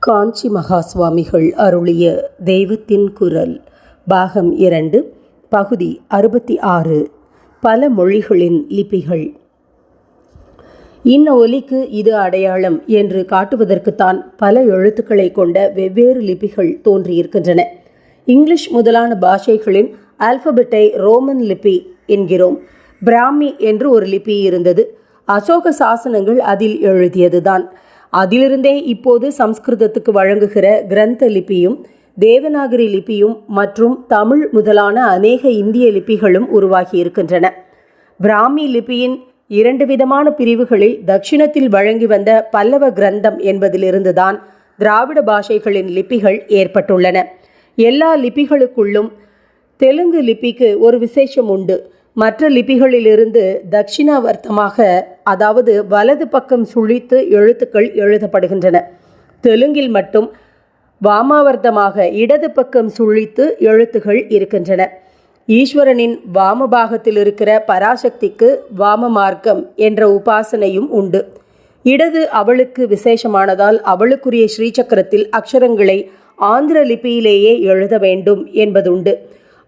காஞ்சி மகா சுவாமிகள் அருளிய தெய்வத்தின் குரல் பாகம் இரண்டு பகுதி அறுபத்தி ஆறு பல மொழிகளின் லிபிகள். இன்ன ஒலிக்கு இது அடையாளம் என்று காட்டுவதற்குத்தான் பல எழுத்துக்களை கொண்ட வெவ்வேறு லிபிகள் தோன்றியிருக்கின்றன. இங்கிலீஷ் முதலான பாஷைகளின் ஆல்பபெட்டை ரோமன் லிபி என்கிறோம். பிராமி என்று ஒரு லிபி இருந்தது. அசோக சாசனங்கள் அதில் எழுதியதுதான். அதிலிருந்தே இப்போது சம்ஸ்கிருதத்துக்கு வழங்குகிற கிரந்த லிபியும் தேவநாகரி லிபியும் மற்றும் தமிழ் முதலான அநேக இந்திய லிபிகளும் உருவாகி இருக்கின்றன. பிராமி லிபியின் இரண்டு விதமான பிரிவுகளில் தட்சிணத்தில் வழங்கி வந்த பல்லவ கிரந்தம் என்பதிலிருந்துதான் திராவிட பாஷைகளின் லிபிகள் ஏற்பட்டுள்ளன. எல்லா லிபிகளுக்குள்ளும் தெலுங்கு லிபிக்கு ஒரு விசேஷம் உண்டு. மற்ற லிபிகளிலிருந்து தட்சிணாவர்த்தமாக அதாவது வலது பக்கம் சுழித்து எழுத்துக்கள் எழுதப்படுகின்றன. தெலுங்கில் மட்டும் வாமாவர்த்தமாக இடது பக்கம் சுழித்து எழுத்துகள் இருக்கின்றன. ஈஸ்வரனின் வாமபாகத்தில் இருக்கிற பராசக்திக்கு வாம மார்க்கம் என்ற உபாசனையும் உண்டு. இடது அவளுக்கு விசேஷமானதால் அவளுக்குரிய ஸ்ரீசக்கரத்தில் அக்ஷரங்களை ஆந்திர லிபியிலேயே எழுத வேண்டும் என்பதுண்டு.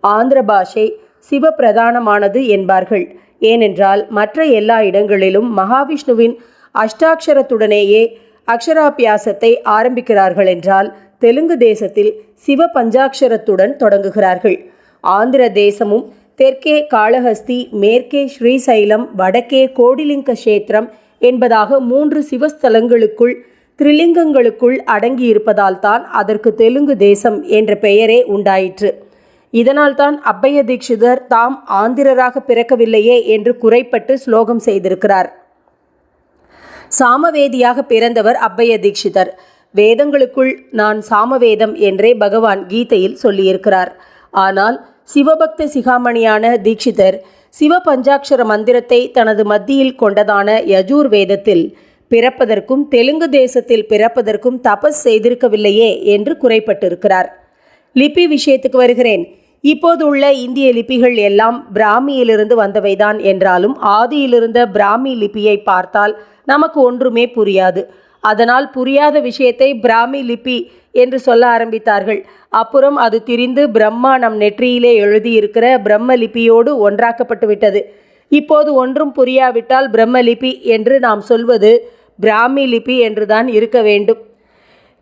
ஆந்திர பாஷை சிவப்பிரதானமானது என்பார்கள். ஏனென்றால் மற்ற எல்லா இடங்களிலும் மகாவிஷ்ணுவின் அஷ்டாட்சரத்துடனேயே அக்ஷராபியாசத்தை ஆரம்பிக்கிறார்கள் என்றால் தெலுங்கு தேசத்தில் சிவ பஞ்சாட்சரத்துடன் தொடங்குகிறார்கள். ஆந்திர தேசமும் தெற்கே காளஹஸ்தி மேற்கே ஸ்ரீசைலம் வடக்கே கோடிலிங்க கஷேத்திரம் என்பதாக மூன்று சிவஸ்தலங்களுக்குள் திரிலிங்கங்களுக்குள் அடங்கியிருப்பதால் தான் அதற்கு தெலுங்கு தேசம் என்ற பெயரே உண்டாயிற்று. இதனால்தான் அப்பைய தீட்சிதர் தாம் ஆந்திரராக பிறக்கவில்லையே என்று குறைப்பட்டு ஸ்லோகம் செய்திருக்கிறார். சாமவேதியாக பிறந்தவர் அப்பைய தீட்சிதர். வேதங்களுக்குள் நான் சாமவேதம் என்றே பகவான் கீதையில் சொல்லியிருக்கிறார். ஆனால் சிவபக்த சிகாமணியான தீட்சிதர் சிவ பஞ்சாட்சர மந்திரத்தை தனது மத்தியில் கொண்டதான யஜூர் வேதத்தில் பிறப்பதற்கும் தெலுங்கு தேசத்தில் பிறப்பதற்கும் தபஸ் செய்திருக்கவில்லையே என்று குறைப்பட்டிருக்கிறார் லிபி விஷயத்துக்கு வருகிறேன். இப்போது உள்ள இந்திய லிபிகள் எல்லாம் பிராமியிலிருந்து வந்தவைதான் என்றாலும் ஆதியிலிருந்த பிராமி லிபியை பார்த்தால் நமக்கு ஒன்றுமே புரியாது. அதனால் புரியாத விஷயத்தை பிராமி லிபி என்று சொல்ல ஆரம்பித்தார்கள். அப்புறம் அது திரிந்து பிரம்மா நம் நெற்றியிலே எழுதியிருக்கிற பிரம்ம லிபியோடு ஒன்றாக்கப்பட்டு விட்டது. இப்போது ஒன்றும் புரியாவிட்டால் பிரம்ம லிபி என்று நாம் சொல்வது பிராமி லிபி என்றுதான் இருக்க வேண்டும்.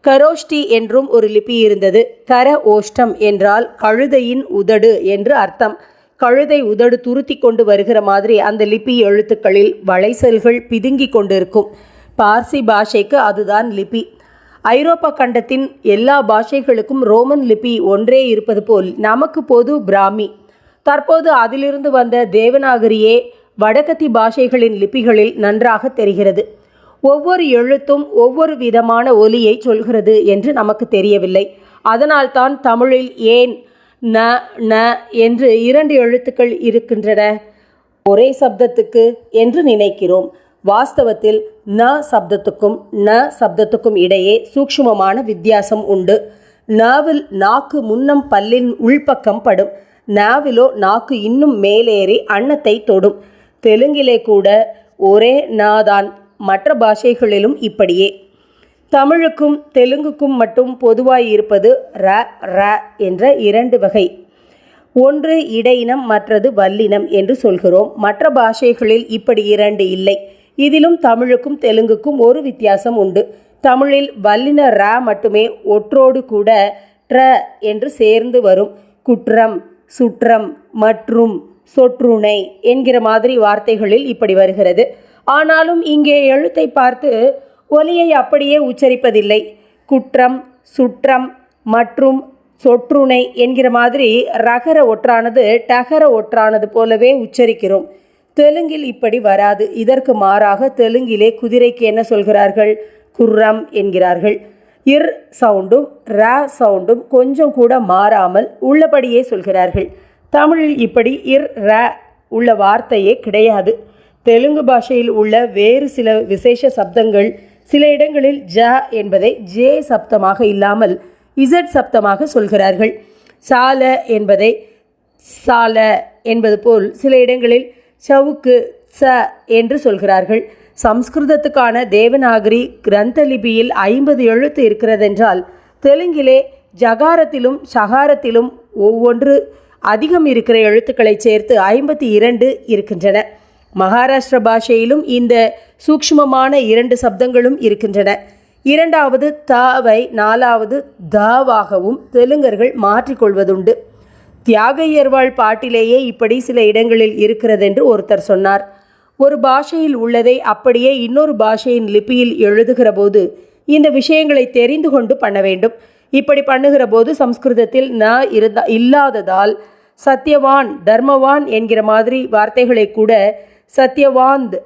கரோஷ்டி என்றும் ஒரு லிபி இருந்தது. கர ஓஷ்டம் என்றால் கழுதையின் உதடு என்று அர்த்தம். கழுதை உதடு துருத்தி கொண்டு வருகிற மாதிரி அந்த லிபி எழுத்துக்களில் வளைசல்கள் பிதுங்கி கொண்டிருக்கும். பார்சி பாஷைக்கு அதுதான் லிபி. ஐரோப்பா கண்டத்தின் எல்லா பாஷைகளுக்கும் ரோமன் லிபி ஒன்றே இருப்பது போல் நமக்கு பொது பிராமி. தற்போது அதிலிருந்து வந்த தேவநாகரியே வடகத்தி பாஷைகளின் லிபிகளில் நன்றாக தெரிகிறது. ஒவ்வொரு எழுத்தும் ஒவ்வொரு விதமான ஒலியை சொல்கிறது என்று நமக்கு தெரியவில்லை. அதனால்தான் தமிழில் ஏன் ந ந என்று இரண்டு எழுத்துக்கள் இருக்கின்றன? ஒரே சப்தத்துக்கு என்று நினைக்கிறோம். வாஸ்தவத்தில் ந சப்தத்துக்கும் ந சப்தத்துக்கும் இடையே சூக்ஷ்மமான வித்தியாசம் உண்டு. நாவில் நாக்கு முன்னம் பல்லின் உள்பக்கம் படும். நாவிலோ நாக்கு இன்னும் மேலேறி அன்னத்தை தொடும். தெலுங்கிலே கூட ஒரே நாதான் மற்ற பாஷைகளிலும் இப்படியே. தமிழுக்கும் தெலுங்குக்கும் மட்டும் பொதுவாய் இருப்பது ர ர என்ற இரண்டு வகை. ஒன்று இடையினம் மற்றது வல்லினம் என்று சொல்கிறோம். மற்ற பாஷைகளில் இப்படி இரண்டு இல்லை. இதிலும் தமிழுக்கும் தெலுங்குக்கும் ஒரு வித்தியாசம் உண்டு. தமிழில் வல்லின ர மட்டுமே ஒற்றோடு கூட ட்ர என்று சேர்ந்து வரும். குற்றம் சுற்றம் மற்றும் சொற்றுணை என்கிற மாதிரி வார்த்தைகளில் இப்படி வருகிறது. ஆனாலும் இங்கே எழுத்தை பார்த்து ஒலியை அப்படியே உச்சரிப்பதில்லை. குற்றம் சுற்றம் மற்றும் சொற்றுணை என்கிற மாதிரி ரகர ஒற்றானது டகர ஒற்றானது போலவே உச்சரிக்கிறோம். தெலுங்கில் இப்படி வராது. இதற்கு மாறாக தெலுங்கிலே குதிரைக்கு என்ன சொல்கிறார்கள்? குர்ரம் என்கிறார்கள். இர் சவுண்டும் ர சவுண்டும் கொஞ்சம் கூட மாறாமல் உள்ளபடியே சொல்கிறார்கள். தமிழில் இப்படி இர் ர உள்ள வார்த்தையே கிடையாது. தெலுங்கு பாஷையில் உள்ள வேறு சில விசேஷ சப்தங்கள் சில இடங்களில் ஜ என்பதை ஜே சப்தமாக இல்லாமல் இசட் சப்தமாக சொல்கிறார்கள். சால என்பதை சால என்பது போல் சில இடங்களில் சவுக்கு ச என்று சொல்கிறார்கள். சம்ஸ்கிருதத்துக்கான தேவநாகரி கிரந்த லிபியில் ஐம்பது எழுத்து இருக்கிறதென்றால் தெலுங்கிலே ஜகாரத்திலும் சகாரத்திலும் ஒவ்வொன்று அதிகம் இருக்கிற எழுத்துக்களை சேர்த்து ஐம்பத்தி இரண்டு இருக்கின்றன. மகாராஷ்டிர பாஷையிலும் இந்த சூக்ஷ்மமான இரண்டு சப்தங்களும் இருக்கின்றன. இரண்டாவது தாவை நாலாவது தாவாகவும் தெலுங்கர்கள் மாற்றிக்கொள்வதுண்டு. தியாகையர்வாள் பாட்டிலேயே இப்படி சில இடங்களில் இருக்கிறதென்று ஒருத்தர் சொன்னார். ஒரு பாஷையில் உள்ளதை அப்படியே இன்னொரு பாஷையின் லிபியில் எழுதுகிற போது இந்த விஷயங்களை தெரிந்து கொண்டு பண்ண வேண்டும். இப்படி பண்ணுகிற போது சம்ஸ்கிருதத்தில் ந இருந்த இல்லாததால் சத்யவான் தர்மவான் என்கிற மாதிரி வார்த்தைகளை கூட சத்யவாந்த்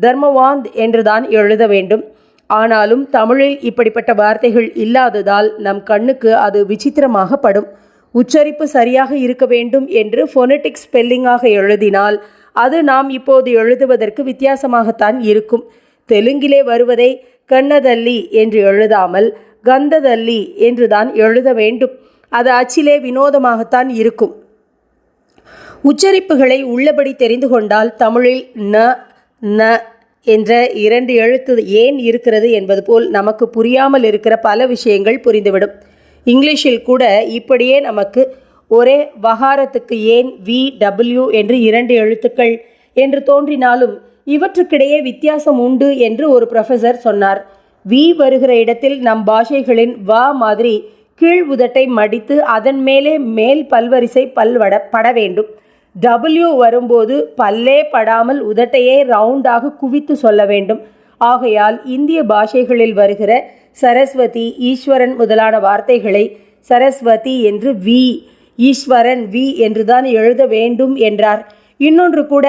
தர்மவாந்த் என்றுதான் எழுத வேண்டும். ஆனாலும் தமிழில் இப்படிப்பட்ட வார்த்தைகள் இல்லாததால் நம் கண்ணுக்கு அது விசித்திரமாக படும் உச்சரிப்பு சரியாக இருக்க வேண்டும் என்று ஃபொனட்டிக் ஸ்பெல்லிங்காக எழுதினால் அது நாம் இப்போது எழுதுவதற்கு வித்தியாசமாகத்தான் இருக்கும். தெலுங்கிலே வருவதை கண்ணதல்லி என்று எழுதாமல் கந்ததல்லி என்றுதான் எழுத வேண்டும். அது அச்சிலே வினோதமாகத்தான் இருக்கும். உச்சரிப்புகளை உள்ளபடி தெரிந்து கொண்டால் தமிழில் ந ந என்ற இரண்டு எழுத்து ஏன் இருக்கிறது என்பது போல் நமக்கு புரியாமல் இருக்கிற பல விஷயங்கள் புரிந்துவிடும். இங்கிலீஷில் கூட இப்படியே நமக்கு ஒரே வகாரத்துக்கு ஏன் வி டபிள்யூ என்று இரண்டு எழுத்துக்கள் என்று தோன்றினாலும் இவற்றுக்கிடையே வித்தியாசம் உண்டு என்று ஒரு ப்ரொஃபஸர் சொன்னார். வி வருகிற இடத்தில் நம் பாஷைகளின் வா மாதிரி கீழ் உதட்டை மடித்து அதன் மேலே மேல் பல்வரிசை பல்வட பட வேண்டும். டபிள்யூ வரும்போது பல்லே படாமல் உதட்டையே ரவுண்டாக குவித்து சொல்ல வேண்டும். ஆகையால் இந்திய பாஷைகளில் வருகிற சரஸ்வதி ஈஸ்வரன் முதலான வார்த்தைகளை சரஸ்வதி என்று வி ஈஸ்வரன் வி என்றுதான் எழுத வேண்டும் என்றார். இன்னொன்று கூட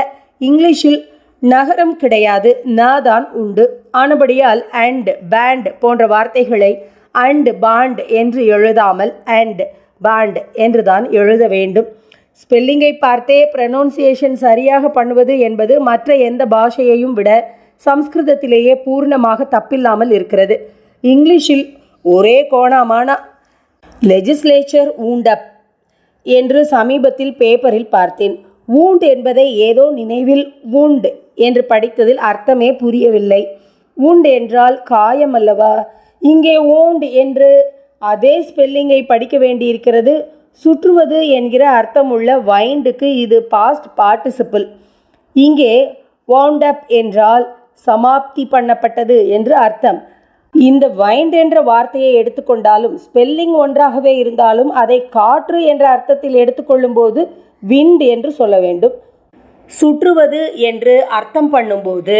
இங்கிலீஷில் நகரம் கிடையாது ந தான் உண்டு. ஆனபடியால் அண்ட் பேண்ட் போன்ற வார்த்தைகளை அண்ட் பாண்ட் என்று எழுதாமல் அண்ட் பாண்ட் என்றுதான் எழுத வேண்டும். ஸ்பெல்லிங்கை பார்த்தே ப்ரனௌன்சியேஷன் சரியாக பண்ணுவது என்பது மற்ற எந்த பாஷையையும் விட சம்ஸ்கிருதத்திலேயே பூர்ணமாக தப்பில்லாமல் இருக்கிறது. இங்கிலீஷில் ஒரே கோணமான லெஜிஸ்லேச்சர் ஊண்டப் என்று சமீபத்தில் பேப்பரில் பார்த்தேன். ஊண்ட் என்பதை ஏதோ நினைவில் வூண்ட் என்று படித்ததில் அர்த்தமே புரியவில்லை. ஊண்ட் என்றால் காயம் அல்லவா? இங்கே ஊண்ட் என்று அதே ஸ்பெல்லிங்கை படிக்க வேண்டியிருக்கிறது. சுற்றுவது என்கிற அர்த்தமுள்ள வைண்டுக்கு இது பாஸ்ட் பார்ட்டிசிபிள் இங்கே வவுண்டப் என்றால் சமாப்தி பண்ணப்பட்டது என்று அர்த்தம். இந்த வைண்ட் என்ற வார்த்தையை எடுத்துக்கொண்டாலும் ஸ்பெல்லிங் ஒன்றாகவே இருந்தாலும் அதை காற்று என்ற அர்த்தத்தில் எடுத்துக்கொள்ளும்போது விண்ட் என்று சொல்ல வேண்டும். சுற்றுவது என்று அர்த்தம் பண்ணும்போது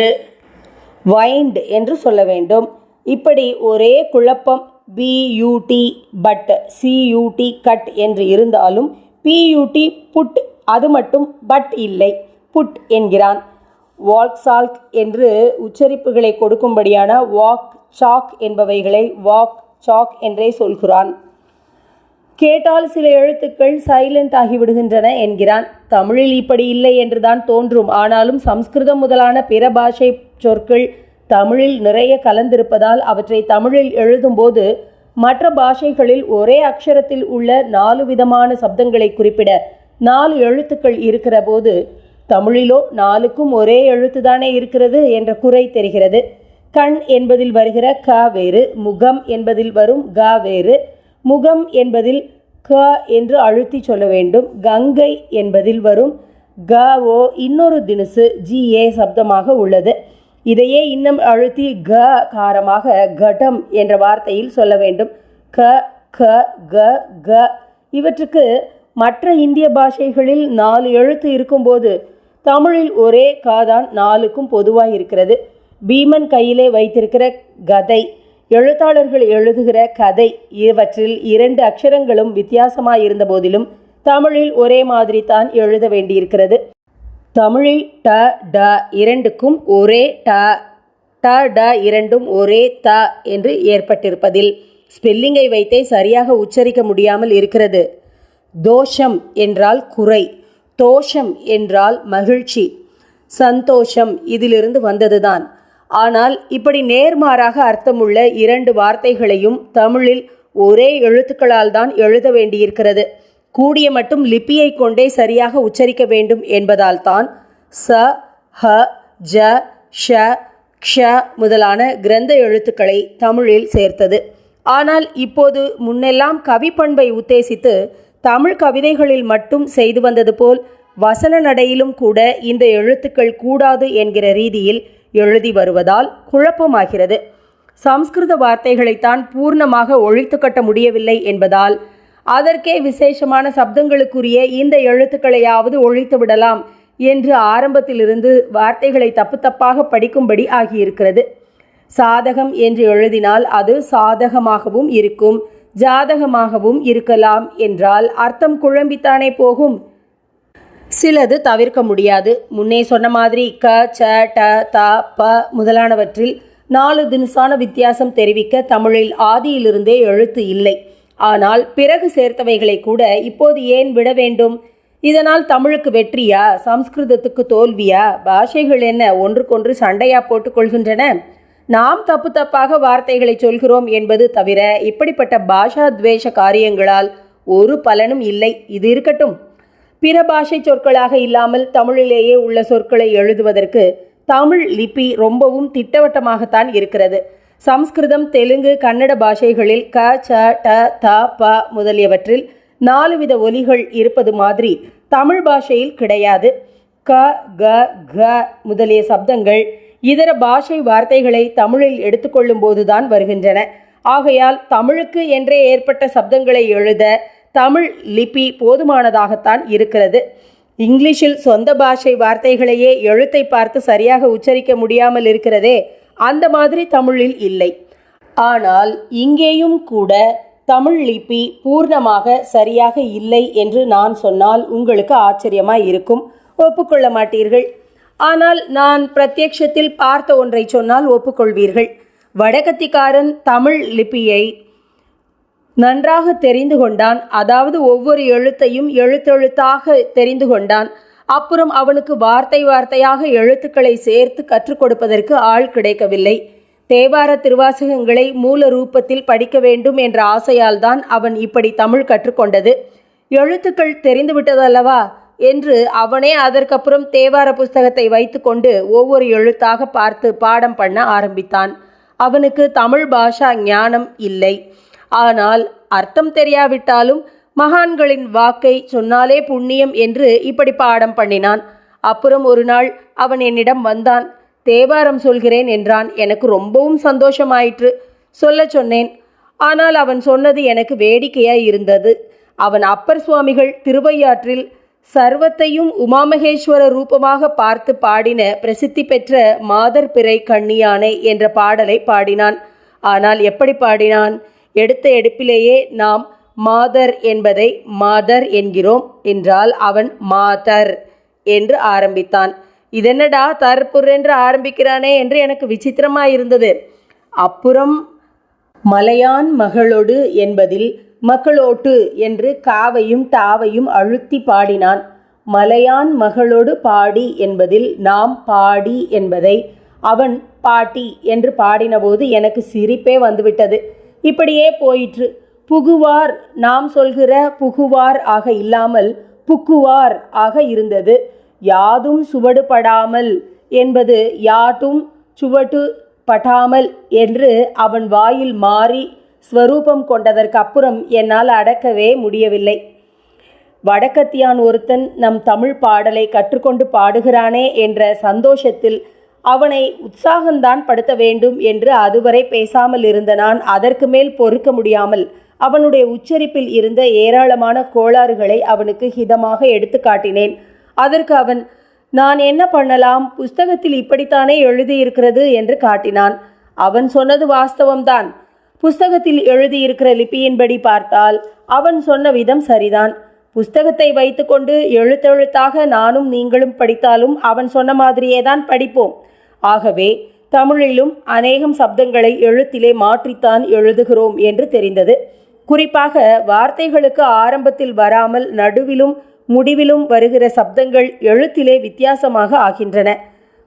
வைண்ட் என்று சொல்ல வேண்டும். இப்படி ஒரே குழப்பம் பியூடி பட் சியூடி கட் என்று இருந்தாலும் பியூடி புட் அது மட்டும் பட் இல்லை. புட் என்கிறான். வால்க் சால்க் என்று உச்சரிப்புகளை கொடுக்கும்படியான வாக் சாக் என்பவைகளை வாக் சாக் என்றே சொல்கிறான். கேட்டால் சில எழுத்துக்கள் சைலண்ட் ஆகிவிடுகின்றன என்கிறான். தமிழில் இப்படி இல்லை என்றுதான் தோன்றும். ஆனாலும் சம்ஸ்கிருதம் முதலான பிற பாஷை சொற்கள் தமிழில் நிறைய கலந்திருப்பதால் அவற்றை தமிழில் எழுதும்போது மற்ற பாஷைகளில் ஒரே அக்ஷரத்தில் உள்ள நாலு விதமான சப்தங்களை குறிப்பிட நாலு எழுத்துக்கள் இருக்கிற போது தமிழிலோ நாலுக்கும் ஒரே எழுத்துதானே இருக்கிறது என்ற குறை தெரிகிறது. கண் என்பதில் வருகிற க வேறு முகம் என்பதில் வரும் க வேறு முகம் என்பதில் க என்று அழுத்தி சொல்ல வேண்டும். கங்கை என்பதில் வரும் க ஓ இன்னொரு தினுசு ஜி ஏ சப்தமாக உள்ளது. இதையே இன்னும் அழுத்தி க காரமாக கடம் என்ற வார்த்தையில் சொல்ல வேண்டும். க க க க. இவற்றுக்கு மற்ற இந்திய பாஷைகளில் நாலு எழுத்து இருக்கும்போது தமிழில் ஒரே காதான் நாலுக்கும் பொதுவாக இருக்கிறது. பீமன் கையிலே வைத்திருக்கிற கதை எழுத்தாளர்கள் எழுதுகிற கதை இவற்றில் இரண்டு அக்ஷரங்களும் வித்தியாசமாக இருந்த போதிலும் தமிழில் ஒரே மாதிரி தான் எழுத வேண்டியிருக்கிறது. தமிழில் ட ட இரண்டுக்கும் ஒரே ட ட ட இரண்டும் ஒரே த என்று ஏற்பட்டிருப்பதில் ஸ்பெல்லிங்கை வைத்தே சரியாக உச்சரிக்க முடியாமல் இருக்கிறது. தோஷம் என்றால் குறை தோஷம் என்றால் மகிழ்ச்சி சந்தோஷம் இதிலிருந்து வந்ததுதான். ஆனால் இப்படி நேர்மாறாக அர்த்தமுள்ள இரண்டு வார்த்தைகளையும் தமிழில் ஒரே எழுத்துக்களால் தான் எழுத வேண்டியிருக்கிறது. கூடிய மட்டும் லிப்பியை கொண்டே சரியாக உச்சரிக்க வேண்டும் என்பதால் தான் ச ஹ ஜ ஷ க்ஷ முதலான கிரந்த எழுத்துக்களை தமிழில் சேர்த்தது. ஆனால் இப்போது முன்னெல்லாம் கவிப்பண்பை உத்தேசித்து தமிழ் கவிதைகளில் மட்டும் செய்து வந்தது போல் வசன நடையிலும் கூட இந்த எழுத்துக்கள் கூடாது என்கிற ரீதியில் எழுதி வருவதால் குழப்பமாகிறது. சம்ஸ்கிருத வார்த்தைகளைத்தான் பூர்ணமாக ஒழித்து கட்ட முடியவில்லை என்பதால் அதற்கே விசேஷமான சப்தங்களுக்குரிய இந்த எழுத்துக்களையாவது ஒழித்து விடலாம் என்று ஆரம்பத்திலிருந்து வார்த்தைகளை தப்பு தப்பாக படிக்கும்படி ஆகியிருக்கிறது. சாதகம் என்று எழுதினால் அது சாதகமாகவும் இருக்கும் ஜாதகமாகவும் இருக்கலாம் என்றால் அர்த்தம் குழம்பித்தானே போகும். சிலது தவிர்க்க முடியாது. முன்னே சொன்ன மாதிரி க ச ட த ப முதலானவற்றில் நாலு தினசான வித்தியாசம் தெரிவிக்க தமிழில் ஆதியிலிருந்தே எழுத்து இல்லை. ஆனால் பிறகு சேர்த்தவைகளை கூட இப்போது ஏன் விட வேண்டும்? இதனால் தமிழுக்கு வெற்றியா? சம்ஸ்கிருதத்துக்கு தோல்வியா? பாஷைகள் என்ன ஒன்றுக்கொன்று சண்டையா போட்டுக்கொள்கின்றன நாம் தப்பு தப்பாக வார்த்தைகளை சொல்கிறோம் என்பது தவிர இப்படிப்பட்ட பாஷா துவேஷ காரியங்களால் ஒரு பலனும் இல்லை. இது இருக்கட்டும். பிற பாஷை சொற்களாக இல்லாமல் தமிழிலேயே உள்ள சொற்களை எழுதுவதற்கு தமிழ் லிபி ரொம்பவும் திட்டவட்டமாகத்தான் இருக்கிறது. சம்ஸ்கிருதம் தெலுங்கு கன்னட பாஷைகளில் க ச ட த ப முதலியவற்றில் நாலு வித ஒலிகள் இருப்பது மாதிரி தமிழ் பாஷையில் கிடையாது. க க க முதலிய சப்தங்கள் இதர பாஷை வார்த்தைகளை தமிழில் எடுத்துக்கொள்ளும் போதுதான் வருகின்றன. ஆகையால் தமிழுக்கு என்றே ஏற்பட்ட சப்தங்களை எழுத தமிழ் லிபி போதுமானதாகத்தான் இருக்கிறது. இங்கிலீஷில் சொந்த பாஷை வார்த்தைகளையே எழுத்தை பார்த்து சரியாக உச்சரிக்க முடியாமல் இருக்கிறதே அந்த மாதிரி தமிழில் இல்லை. ஆனால் இங்கேயும் கூட தமிழ் லிபி பூர்ணமாக சரியாக இல்லை என்று நான் சொன்னால் உங்களுக்கு ஆச்சரியமாக இருக்கும். ஒப்புக்கொள்ள மாட்டீர்கள். ஆனால் நான் பிரத்யக்ஷத்தில் பார்த்த ஒன்றை சொன்னால் ஒப்புக்கொள்வீர்கள். வடகத்திக்காரன் தமிழ் லிபியை நன்றாக தெரிந்து கொண்டான். அதாவது ஒவ்வொரு எழுத்தையும் எழுத்தெழுத்தாக தெரிந்து கொண்டான். அப்புறம் அவனுக்கு வார்த்தை வார்த்தையாக எழுத்துக்களை சேர்த்து கற்றுக் கொடுப்பதற்கு ஆள் கிடைக்கவில்லை. தேவார திருவாசகங்களை மூல ரூபத்தில் படிக்க வேண்டும் என்ற ஆசையால் தான் அவன் இப்படி தமிழ் கற்றுக்கொண்டது எழுத்துக்கள் தெரிந்துவிட்டதல்லவா? என்று அவனே அதற்கப்புறம் தேவார புஸ்தகத்தை வைத்துக்கொண்டு ஒவ்வொரு எழுத்தாக பார்த்து பாடம் பண்ண ஆரம்பித்தான். அவனுக்கு தமிழ் பாஷா ஞானம் இல்லை. ஆனால் அர்த்தம் தெரியாவிட்டாலும் மகான்களின் வாக்கை சொன்னாலே புண்ணியம் என்று இப்படி பாடம் பண்ணினான். அப்புறம் ஒரு நாள் அவன் என்னிடம் வந்தான். தேவாரம் சொல்கிறேன் என்றான். எனக்கு ரொம்பவும் சந்தோஷமாயிற்று. சொல்ல சொன்னேன். ஆனால் அவன் சொன்னது எனக்கு வேடிக்கையாய் இருந்தது. அவன் அப்பர் சுவாமிகள் திருவையாற்றில் சர்வத்தையும் உமாமகேஸ்வர ரூபமாக பார்த்து பாடின பிரசித்தி பெற்ற மாதர் பிறை கண்ணியானை என்ற பாடலை பாடினான். ஆனால் எப்படி பாடினான்? எடுத்த எடுப்பிலேயே நாம் மாதர் என்பதை மாதர் என்கிறோம் என்றால் அவன் மாதர் என்று ஆரம்பித்தான். இதென்னடா தற்புர் என்று ஆரம்பிக்கிறானே என்று எனக்கு விசித்திரமாயிருந்தது அப்புறம் மலையான் மகளொடு என்பதில் மக்களோட்டு என்று காவையும் தாவையும் அழுத்தி பாடினான். மலையான் மகளோடு பாடி என்பதில் நாம் பாடி என்பதை அவன் பாட்டி என்று பாடினபோது எனக்கு சிரிப்பே வந்துவிட்டது. இப்படியே போயிற்று. புகுவார் நாம் சொல்கிற புகுவார் ஆக இல்லாமல் புக்குவார் ஆக இருந்தது. யாதும் சுவடுபடாமல் என்பது யாட்டும் சுவட்டு படாமல் என்று அவன் வாயில் மாறி ஸ்வரூபம் கொண்டதற்கு அப்புறம் என்னால் அடக்கவே முடியவில்லை. வடக்கத்தியான் ஒருத்தன் நம் தமிழ் பாடலை கற்றுக்கொண்டு பாடுகிறானே என்ற சந்தோஷத்தில் அவனை உற்சாகந்தான் படுத்த வேண்டும் என்று அதுவரை பேசாமல் இருந்த நான் அதற்கு மேல் பொறுக்க முடியாமல் அவனுடைய உச்சரிப்பில் இருந்த ஏராளமான கோளாறுகளை அவனுக்கு ஹிதமாக எடுத்து காட்டினேன். அதற்கு அவன் நான் என்ன பண்ணலாம்? புஸ்தகத்தில் இப்படித்தானே எழுதியிருக்கிறது? என்று காட்டினான். அவன் சொன்னது வாஸ்தவம்தான். புஸ்தகத்தில் எழுதியிருக்கிற லிப்பியின்படி பார்த்தால் அவன் சொன்ன விதம் சரிதான். புஸ்தகத்தை வைத்துக்கொண்டு எழுத்தெழுத்தாக நானும் நீங்களும் படித்தாலும் அவன் சொன்ன மாதிரியே தான் படிப்போம். ஆகவே தமிழிலும் அநேகம் சப்தங்களை எழுத்திலே மாற்றித்தான் எழுதுகிறோம் என்று தெரிந்தது. குறிப்பாக வார்த்தைகளுக்கு ஆரம்பத்தில் வராமல் நடுவிலும் முடிவிலும் வருகிற சப்தங்கள் எழுத்திலே வித்தியாசமாக ஆகின்றன.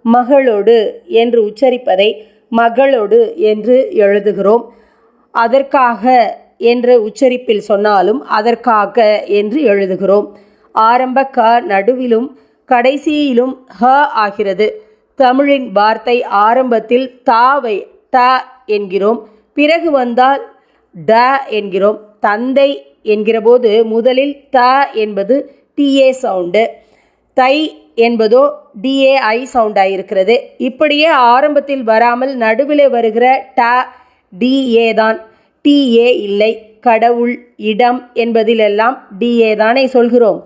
மகளோடு என்று உச்சரிப்பதை மகளோடு என்று எழுதுகிறோம். அதற்காக என்ற உச்சரிப்பில் சொன்னாலும் அதற்காக என்று எழுதுகிறோம். ஆரம்ப க நடுவிலும் கடைசியிலும் ஹ ஆகிறது. தமிழின் வார்த்தை ஆரம்பத்தில் தாவை ட என்கிறோம். பிறகு வந்தால் ட என்கிறோம். தந்தை என்கிறபோது முதலில் த என்பது டிஏ சவுண்டு. தை என்பதோ டிஏஐ சவுண்டாக இருக்கிறது இப்படியே ஆரம்பத்தில் வராமல் நடுவில் வருகிற ட டிஏ தான் டிஏ இல்லை. கடவுள் இடம் என்பதிலெல்லாம் டிஏ தானே சொல்கிறோம்.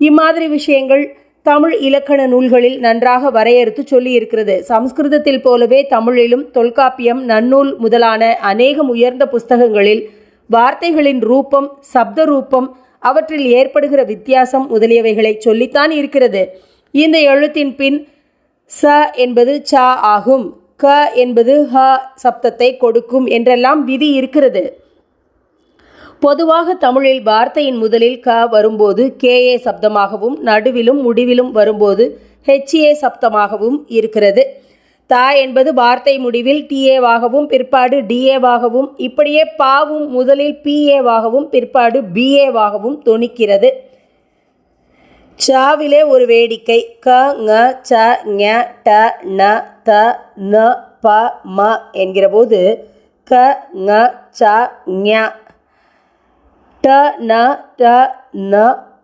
இம்மாதிரி விஷயங்கள் தமிழ் இலக்கண நூல்களில் நன்றாக வரையறுத்து சொல்லியிருக்கிறது. சமஸ்கிருதத்தில் சம்ஸ்கிருதத்தில் போலவே தமிழிலும் தொல்காப்பியம் நன்னூல் முதலான அநேகம் உயர்ந்த புஸ்தகங்களில் வார்த்தைகளின் ரூபம் சப்த ரூபம் அவற்றில் ஏற்படுகிற வித்தியாசம் முதலியவைகளை சொல்லித்தான் இருக்கிறது. இந்த எழுத்தின் பின் ச என்பது ச ஆகும். க என்பது ஹ சப்தத்தை கொடுக்கும் என்றெல்லாம் விதி இருக்கிறது. பொதுவாக தமிழில் வார்த்தையின் முதலில் க வரும்போது கேஏ சப்தமாகவும் நடுவிலும் முடிவிலும் வரும்போது ஹெச்ஏ சப்தமாகவும் இருக்கிறது. தா என்பது வார்த்தை முடிவில் டிஏவாகவும் பிற்பாடு டிஏவாகவும் இப்படியே பாவும் முதலில் பிஏவாகவும் பிற்பாடு பிஏவாகவும் தொனிக்கிறது. சாவிலே ஒரு வேடிக்கை. க ங ச ஞ ட ந த ந ப ம என்கிற போது க ங ச ஞ ட ந ட ந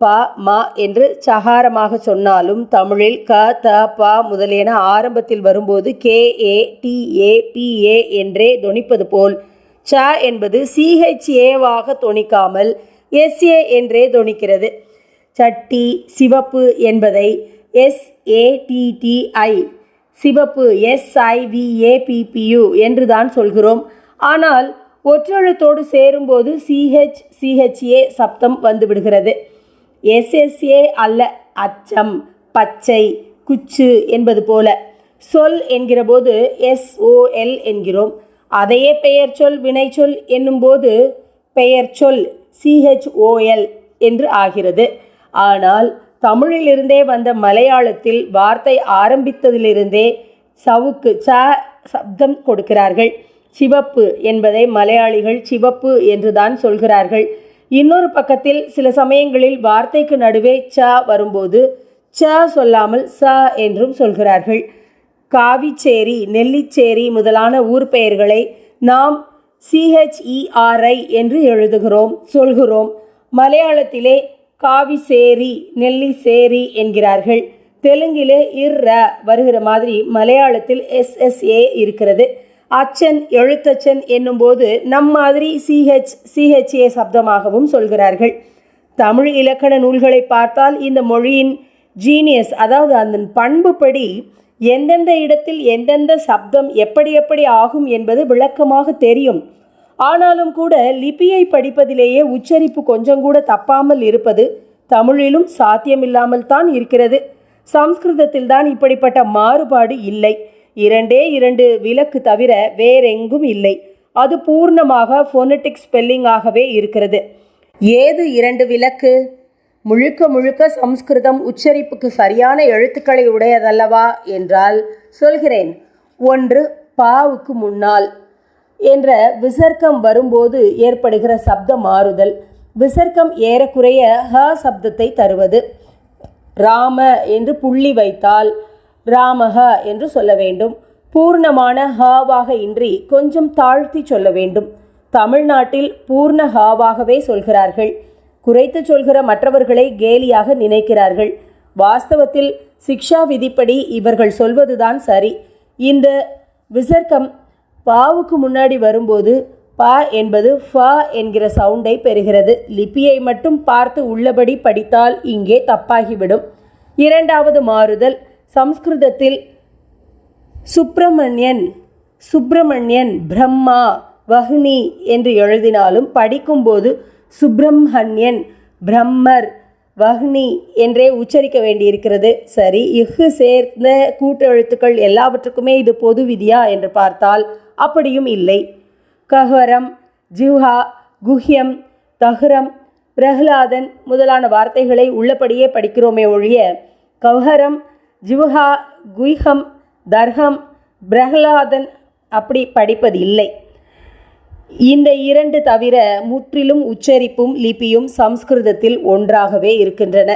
ப ம என்று சகாரமாக சொன்னாலும் தமிழில் க த ப முதலியன ஆரம்பத்தில் வரும்போது K A T A P A என்றே தொனிப்பது போல். ச என்பது சிஹெச்ஏவாக தொனிக்காமல் எஸ்ஏ என்றே தொனிக்கிறது. சட்டி சிவப்பு என்பதை எஸ்ஏடிடிஐ சிவப்பு எஸ்ஐவிஏபிபியு என்று தான் சொல்கிறோம். ஆனால் ஒற்றெழுத்தோடு சேரும்போது சிஹெச் சிஹெச்ஏ சப்தம் வந்துவிடுகிறது. எஸ்எஸ்ஏ அல்ல அச்சம் பச்சை குச்சு என்பது போல. சொல் என்கிறபோது எஸ்ஓஎல் என்கிறோம். அதையே பெயர் சொல் வினைச்சொல் என்னும்போது பெயர் சொல் சிஹெச்ஓஎல் என்று ஆகிறது. ஆனால் தமிழிலிருந்தே வந்த மலையாளத்தில் வார்த்தை ஆரம்பித்ததிலிருந்தே சவுக்கு ச சப்தம் கொடுக்கிறார்கள். சிவப்பு என்பதை மலையாளிகள் சிவப்பு என்றுதான் சொல்கிறார்கள். இன்னொரு பக்கத்தில் சில சமயங்களில் வார்த்தைக்கு நடுவே ச வரும்போது ச சொல்லாமல் ச என்றும் சொல்கிறார்கள். காவிச்சேரி நெல்லிச்சேரி முதலான ஊர் பெயர்களை நாம் சிஹெச்இஆர்ஐ என்று எழுதுகிறோம் சொல்கிறோம். மலையாளத்திலே காவிசேரி நெல்லிசேரி என்கிறார்கள். தெலுங்கிலே இர்ர வருகிற மாதிரி மலையாளத்தில் எஸ்எஸ்ஏ இருக்கிறது. அச்சன் எழுத்தச்சன் என்னும்போது நம் மாதிரி சிஹெச் சிஹெச்ஏ சப்தமாகவும் சொல்கிறார்கள். தமிழ் இலக்கண நூல்களை பார்த்தால் இந்த மொழியின் ஜீனியஸ் அதாவது அந்த பண்புப்படி எந்தெந்த இடத்தில் எந்தெந்த சப்தம் எப்படி எப்படி ஆகும் என்பது விளக்கமாக தெரியும். ஆனாலும் கூட லிபியை படிப்பதிலேயே உச்சரிப்பு கொஞ்சம் கூட தப்பாமல் இருப்பது தமிழிலும் சாத்தியமில்லாமல் தான் இருக்கிறது. சம்ஸ்கிருதத்தில் தான் இப்படிப்பட்ட மாறுபாடு இல்லை. இரண்டே இரண்டு விலக்கு தவிர வேறெங்கும் இல்லை. அது பூர்ணமாக ஃபோனட்டிக் ஸ்பெல்லிங்காகவே இருக்கிறது. ஏது இரண்டு விலக்கு முழுக்க முழுக்க சம்ஸ்கிருதம் உச்சரிப்புக்கு சரியான எழுத்துக்களை உடையதல்லவா என்றால் சொல்கிறேன். ஒன்று பாவுக்கு முன்னால் என்ற விசர்க்கம் வரும்போது ஏற்படுகிற சப்த மாறுதல். விசர்க்கம் ஏறக்குறைய ஹ சப்தத்தை தருவது. ராம என்று புள்ளி வைத்தால் ராமஹ என்று சொல்ல வேண்டும். பூர்ணமான ஹாவாக இன்றி கொஞ்சம் தாழ்த்தி சொல்ல வேண்டும். தமிழ்நாட்டில் பூர்ண ஹாவாகவே சொல்கிறார்கள். குறைத்து சொல்கிற மற்றவர்களை கேலியாக நினைக்கிறார்கள். வாஸ்தவத்தில் சிக்ஷா விதிப்படி இவர்கள் சொல்வதுதான் சரி. இந்த விசர்க்கம் பாவுக்கு முன்னாடி வரும்போது பா என்பது ஃப என்கிற சவுண்டை பெறுகிறது. லிபியை மட்டும் பார்த்து உள்ளபடி படித்தால் இங்கே தப்பாகிவிடும். இரண்டாவது மாறுதல் சம்ஸ்கிருதத்தில் சுப்பிரமணியன் சுப்பிரமணியன் பிரம்மா வஹ்னி என்று எழுதினாலும் படிக்கும்போது சுப்பிரமணியன் பிரம்மர் வஹ்னி என்றே உச்சரிக்க வேண்டியிருக்கிறது. சரி இஃகு சேர்ந்த கூட்டெழுத்துக்கள் எல்லாவற்றுக்குமே இது பொது விதியா என்று பார்த்தால் அப்படியும் இல்லை. கஹரம் ஜிஹா குஹ்யம் தஹ்ரம் பிரஹ்லாதன் முதலான வார்த்தைகளை உள்ளபடியே படிக்கிறோமே ஒழிய கஹரம் ஜிவ்ஹா குய்ஹம் தர்ஹம் பிரஹ்லாதன் அப்படி படிப்பது இல்லை. இந்த இரண்டு தவிர முற்றிலும் உச்சரிப்பும் லிபியும் சம்ஸ்கிருதத்தில் ஒன்றாகவே இருக்கின்றன.